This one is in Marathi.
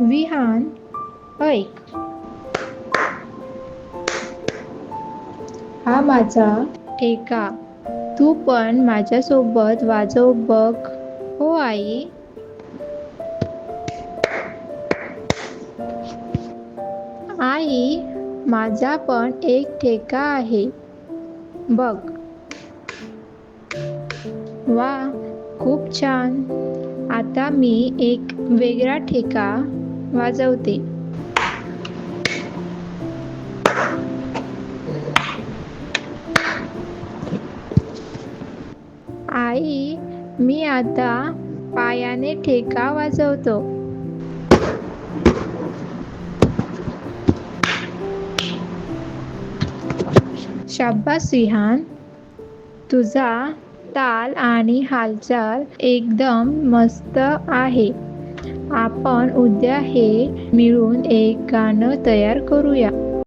विहान ऐक. हा माझा ठेका. तू पण माझ्यासोबत वाजव बघ. हो आई. आई माझा पण एक ठेका आहे. बघ. वा खूप छान. आता मी एक वेगळा ठेका वाजवते. आई मी आता पायाने ठेका वाजवतो. शाब्बास विहान तुझा ताल आणि हालचाल एकदम मस्त आहे. आपण उद्या हे मिळून एक गाणं तयार करूया.